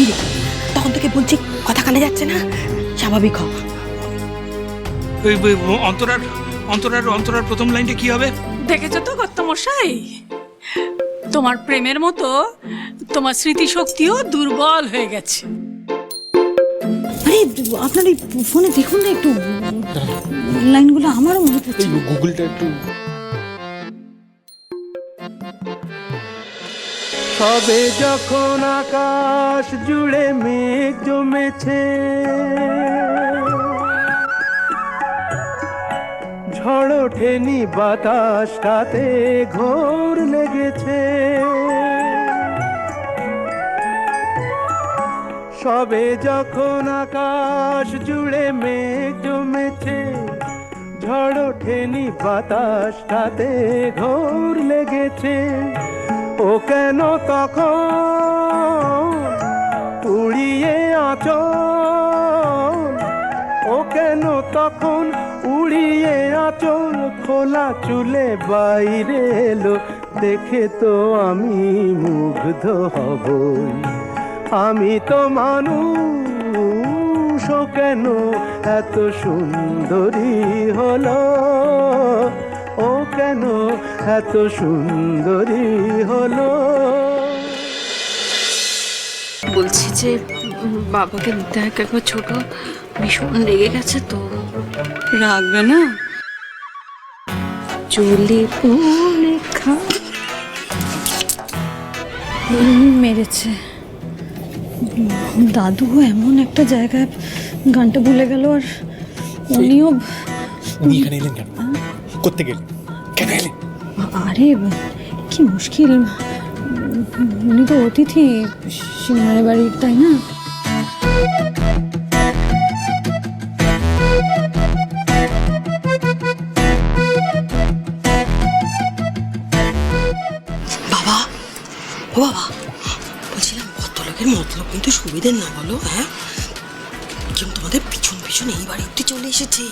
কি তখন থেকে বলছি কথা কানে যাচ্ছে না? স্বাভাবিক হ। ওই অন্তরার অন্তরার অন্তরার প্রথম লাইনটা কি হবে? দেখেছ তো কর্তামশাই তোমার প্রেমের মতো তোমার স্মৃতিশক্তিও দুর্বল হয়ে গেছে। আরে আপনার এই ফোনে দেখুন না একটু। লাইনগুলো আমারও মনে এই গুগলটা একটু সবে যখন আকাশ জুড়ে মেঘ জমেছে, ঝড় ওঠেনি বাতাসটাতে ঘোর লেগেছে। সবে যখন আকাশ জুড়ে মেঘ জমেছে, ঝড় ওঠেনি বাতাসটাতে ঘোর লেগেছে। ও কেন তখন উড়িয়ে আচল ও কেন তখন উড়িয়ে আচল খোলা চুলে বাইরে এলো, দেখে তো আমি মুগ্ধ হব আমি তো মানুষ কেন এত সুন্দরী হলো? কেন এত সুন্দরী হলো? বলছি যে বাবাকে দেখ একবার ছোট ভীষণ রেগে গেছে তো। রাখবে না? চলে খা। মেরেছে। দাদু এমন একটা জায়গায় গানটা ভুলে গেল আর উনিও উনি এখানে এলেন কেন? করতে গেলেন আরে কি মুশকিল। উনি তো অতিথি সিনেমার বাড়ির তাই না? বাবা ও বাবা বলছিলাম ভদ্রলোকের মতলব কিন্তু সুবিধের না বলো হ্যাঁ? কেউ তোমাদের পিছন পিছন এই বাড়ি অব্দি চলে এসেছে।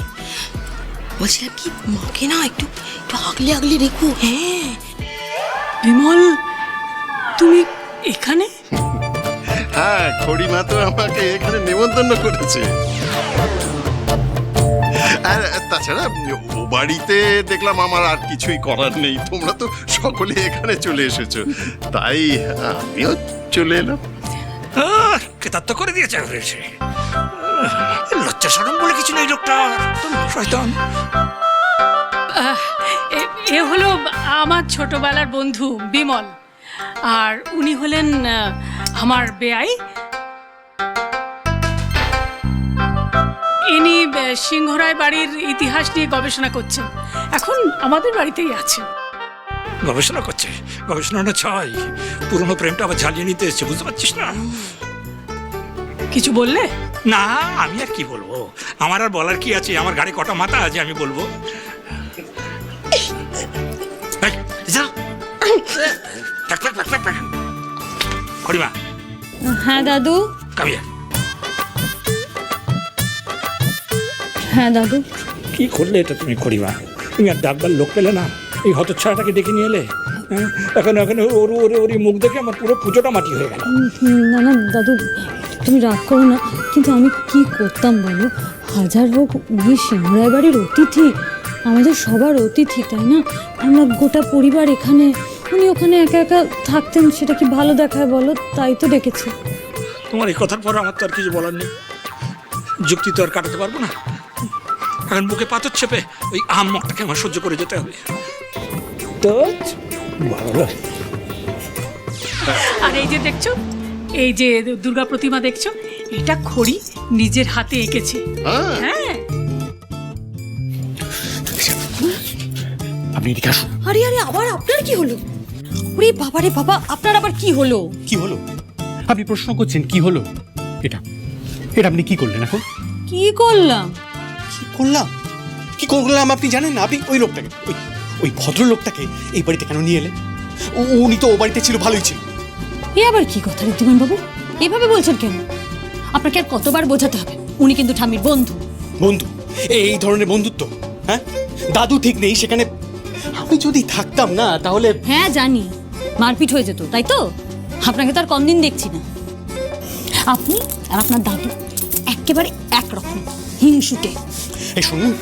বলছিলাম কি মাকে না একটু একটু আগলে আগলে রেখো। হ্যাঁ। বিমল তুমি এখানে? হ্যাঁ খড়িমা তো আমাকে এখানে নেমন্তন্ন করেছে। আর তাছাড়া ও বাড়িতে দেখলাম আমার আর কিছুই করার নেই। তোমরা তো সকলে এখানে চলে এসেছ। তাই আমিও চলে এলাম। আহ, কেতাত্ত করে দিয়েছে হয়েছে। লজ্জা সরম বলে কিছু নেই লোকটা। শয়তান। আহ, এ- এ হলো আমার ছোটবেলার বন্ধু বিমল। আর উনি হলেন আমার বেয়াই ইনি সিংহরায় বাড়ির ইতিহাস নিয়ে গবেষণা করছেন। এখন আমাদের বাড়িতেই আছেন। গবেষণা করছে? গবেষণাটা ছয় পুরনো প্রেমটা আবার ঝালিয়ে নিতে এসছে বুঝতে পারছিস না? কিছু বললে? না আমি আর কি বলব? আমার আর বলার কি আছে? আমার গাড়ি কটা মাথা আছে আমি বলব। হ্যাঁ দাদু। কামিয়া হ্যাঁ দাদু। কি করলে এটা তুমি খড়িমা তুমি আর ডাকবার লোক পেলে না? এই হতচ্ছাড়াটাকে ডেকে নিয়ে এলে? হ্যাঁ? এখন এখন ওর ওর ওর মুখ দেখে আমার পুরো পুজোটা মাটি হয়ে গেল। না না দাদু তুমি রাগ করো না কিন্তু আমি কি করতাম বলো? হাজার হোক উনি সিংহরায় বাড়ির অতিথি আমাদের সবার অতিথি তাই না? আমরা গোটা পরিবার এখানে উনি ওখানে একা একা থাকতেন সেটা কি ভালো দেখায় বলো? তাই তো ডেকেছি। তোমার এই কথার পর আমার তো আর কিছু বলার নেই। যুক্তি তো আর কাটাতে পারব না। এখন বুকে পাথর চেপে ওই আম মগটাকে আমার সহ্য করে যেতে হবে। তো ভালো আর এই যে দেখছ এই যে দুর্গা প্রতিমা দেখছ এটা খড়ি নিজের হাতে এঁকেছে। হ্যাঁ? হ্যাঁ। আপনি এদিকে আসুন। আরে আরে আবার আপনার কি হলো? ওরে বাবা রে বাবা আপনার আবার কি হলো? কি হলো? আপনি প্রশ্ন করছেন কি হলো? এটা এটা আপনি কি করলেন এখন? কি করলাম? কি করলাম? কি করলাম আপনি জানেন না? আপনি ওই লোকটাকে ওই ওই ভদ্রলোকটাকে এই বাড়িতে কেন নিয়ে এলেন? উ- উনি তো ও বাড়িতে ছিল ভালোই ছিল। এ আবার কি কথা ঋদ্ধিমান বাবু এভাবে বলছেন কেন? আপনাকে আর কতবার বোঝাতে হবে। উনি কিন্তু ঠামির বন্ধু। বন্ধু? এই ধরনের বন্ধুত্ব হ্যাঁ? দাদু ঠিক নেই সেখানে। আমি যদি থাকতাম না তাহলে হ্যাঁ জানি। মারপিট হয়ে যেত তাই তো? আপনাকে তো আর কম দিন দেখছি না। আপনি আর আপনার দাদু একেবারে একরকম হিংসুটে। এই শুনুন।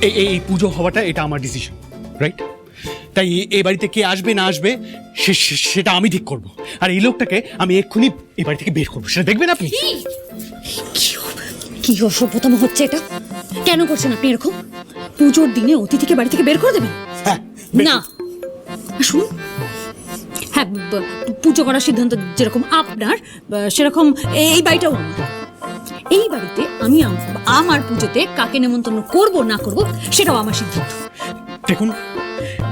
এই এই পুজো হওয়াটা এটা আমার ডিসিশন রাইট তাই এ- এই বাড়িতে কে আসবে না আসবে সেটা আমি ঠিক করব। আর এই লোকটাকে আমি এক্ষুনি এই বাড়ি থেকে বের করব। সেটা দেখবেন আপনি? কি? অসভ্যতম হচ্ছে এটা? কেন করছেন আপনি এরকম? পুজোর দিনে অতিথিকে বাড়ি থেকে বের করে দেবেন? হ্যাঁ না। শুনুন। হ্যাঁ পুজো করার সিদ্ধান্ত যেরকম আপনার সেরকম এই বাড়িটাও এই বাড়িতে আমি আমার পুজোতে কাকে নেমন্তন্ন করব না করব সেটাও আমার সিদ্ধান্ত। দেখুন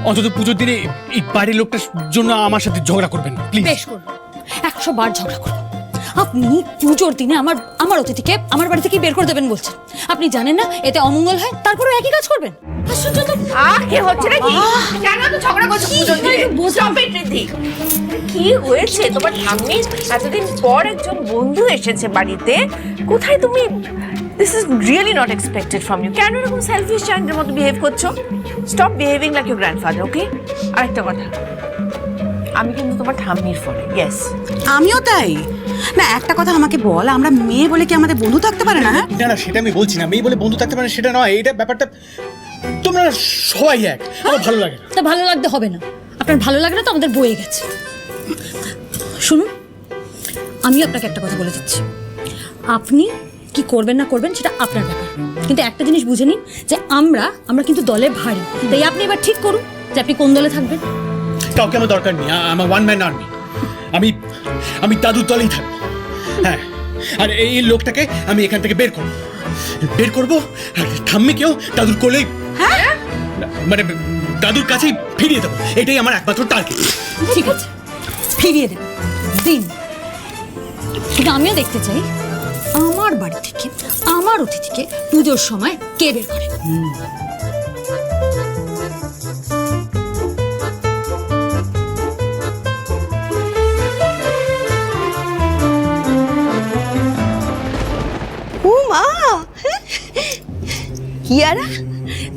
অন্তত পুজোর দিনে এই বাড়ির লোকটার জন্য আমার সাথে ঝগড়া করবেন না প্লিজ বেশ করব। একশো বার ঝগড়া করব। আপনি পুজোর দিনে আমার আমার অতিথিকে আমার বাড়ি থেকে বের করে দেবেন বলছেন। আপনি জানেন না এতে অমঙ্গল হয় তারপরেও একই কাজ করবেন। আশ্চর্য তো আহ কি হচ্ছে নাকি? কেন তো ঝগড়া করছ পুজোর দিনে? it, ঋদ্ধি। কি হয়েছে? তোমার ঠাম্মির এতদিন পর একজন বন্ধু এসেছে বাড়িতে। কোথায় তুমি this is really not expected from you কেন এরকম সেলফিশ চাইল্ডের মতো বিহেভ করছ? Stop behaving like your grandfather okay আরেকটা কথা। আমি কিন্তু তোমার ঠাম্মির ফলে ইয়েস আমিও তাই। না একটা কথা আমাকে বল আমরা মেয়ে বলে কি আমাদের বন্ধু থাকতে পারে না হ্যাঁ? না না সেটা আমি বলছি না মেয়ে বলে বন্ধু থাকতে পারে সেটা নয় এইটা ব্যাপারটা তোমরা সবাই এক আমার ভালো লাগে না। তা ভালো লাগতে হবে না। আপনার ভালো লাগে না তো আমাদের বয়ে গেছে। শুনুন আমি আপনাকে একটা কথা বলে দিচ্ছি আপনি কি করবেন না করবেন সেটা আপনার ব্যাপার। কিন্তু একটা জিনিস বুঝে নিন যে আমরা আমরা কিন্তু দলে ভারী। তাই আপনি এবার ঠিক করুন যে আপনি কোন দলে থাকবেন। কাউকে আমার দরকার নেই। আমার ওয়ান ম্যান আর্মি আমি আমি দাদুর দলেই থাকব। হ্যাঁ। আর এই লোকটাকে আমি এখান থেকে বের করব। বের করব আর ঠাম্মিকেও দাদুর কোলেই মানে দাদুর কাছেই ফিরিয়ে দেবো। এটাই আমার একমাত্র টার্গেট ঠিক আছে। ফিরিয়ে দেন। দিন। কিন্তু আমিও দেখতে চাই আমার বাড়ি থেকে আমার অতিথিকে পুজোর সময় কে বের করে? ও মা! কিয়ারা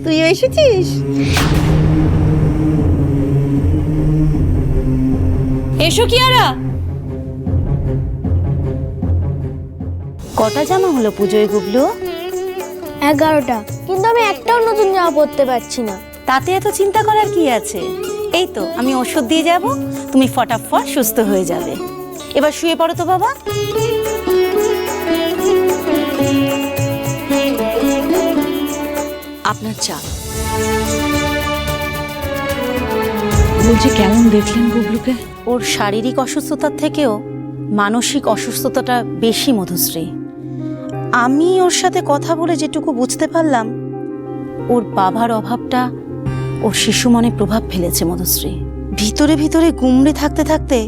তুই এসেছিস? এসো কিয়ারা! কটা জামা হলো পুজোয় গুবলু এগারোটা। কিন্তু আমি একটাও নতুন জামা পরতে পারছি না। তাতে এত চিন্তা করার কি আছে? এই তো আমি ওষুধ দিয়ে যাব তুমি ফটাফট সুস্থ হয়ে যাবে। এবার শুয়ে পড়ো তো বাবা। আপনার চা। বলছি কেমন দেখলেন গুবলুকে ওর শারীরিক অসুস্থতার থেকেও মানসিক অসুস্থতাটা বেশি মধুশ্রী। আমি ওর সাথে কথা বলে যেটুকু বুঝতে পারলাম, ওর বাবার অভাবটা ওর শিশু মনে প্রভাব ফেলেছে, মধুশ্রী। ভিতরে ভিতরে গুমড়ে থাকতে থাকতে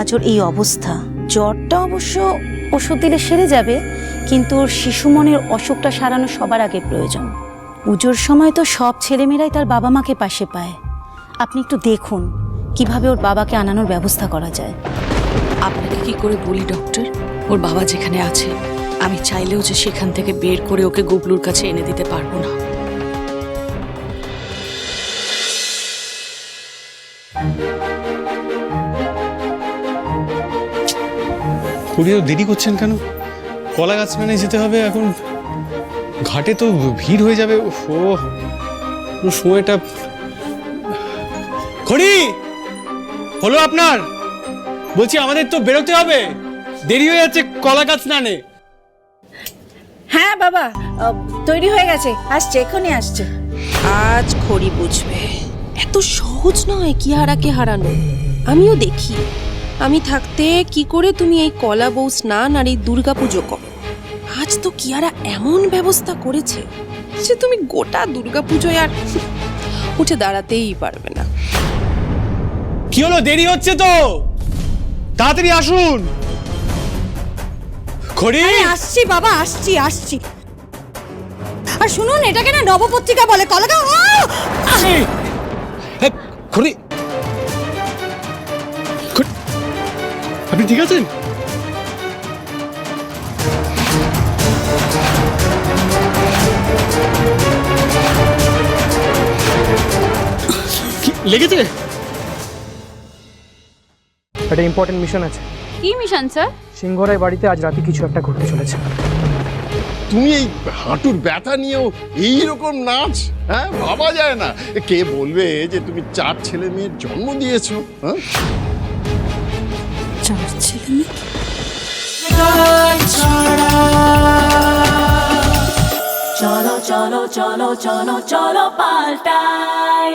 আজ ওর এই অবস্থা। জ্বরটা অবশ্য ওষুধ দিলে সেরে যাবে, কিন্তু ওর শিশু মনের অসুখটা সারানো সবার আগে প্রয়োজন। পুজোর সময় তো সব ছেলেমেয়েরাই তার বাবা মাকে পাশে পায়। আপনি একটু দেখুন কীভাবে ওর বাবাকে আনানোর ব্যবস্থা করা যায়। আপনাকে কি করে বলি, ডক্টর? ওর বাবা যেখানে আছে আমি চাইলেও যে সেখান থেকে বের করে ওকে গুবলুর কাছে এনে দিতে পারব না। দেরি করছেন কেন? কলা গাছ মানে যেতে হবে এখন। ঘাটে তো ভিড় হয়ে যাবে। ও সময়টা খড়ি! হলো আপনার। বলছি আমাদের তো বেরোতে হবে। দেরি হয়ে যাচ্ছে কলা গাছ স্নানে হ্যাঁ বাবা। তৈরি হয়ে গেছে। আসছে এখনই আসছে। আজ খড়ি বুঝবে। এত সহজ নয় কি হারাকে হারানো। আমিও দেখি। আমি থাকতে কি করে তুমি এই কলা বউ স্নান আর এই দুর্গা পুজো করো? আজ তো কিয়ারা এমন ব্যবস্থা করেছে যে তুমি গোটা দুর্গা পুজোয় আর উঠে দাঁড়াতেই পারবে না। কি হলো? দেরি হচ্ছে তো? তাড়াতাড়ি আসুন। খড়ি! আসছি বাবা আসছি আসছি। আর শুনুন এটাকে না নবপত্রিকা বলে কলাকা খড়ি! খড়ি- আপনি ঠিক আছেন? লেগেছে? একটা ইম্পর্টেন্ট মিশন আছে। কি মিশন স্যার সিংহরায় বাড়িতে আজ রাতে কিছু একটা ঘটতে চলেছে। তুমি এই হাঁটুর ব্যথা নিয়েও এই রকম নাচ হ্যাঁ? ভাবা যায় না। কে বলবে যে তুমি চার ছেলে মেয়ের জন্ম দিয়েছ হ্যাঁ? চার ছেলে মেয়ে? চলো চলো চলো চলো চলো পাল্টাই।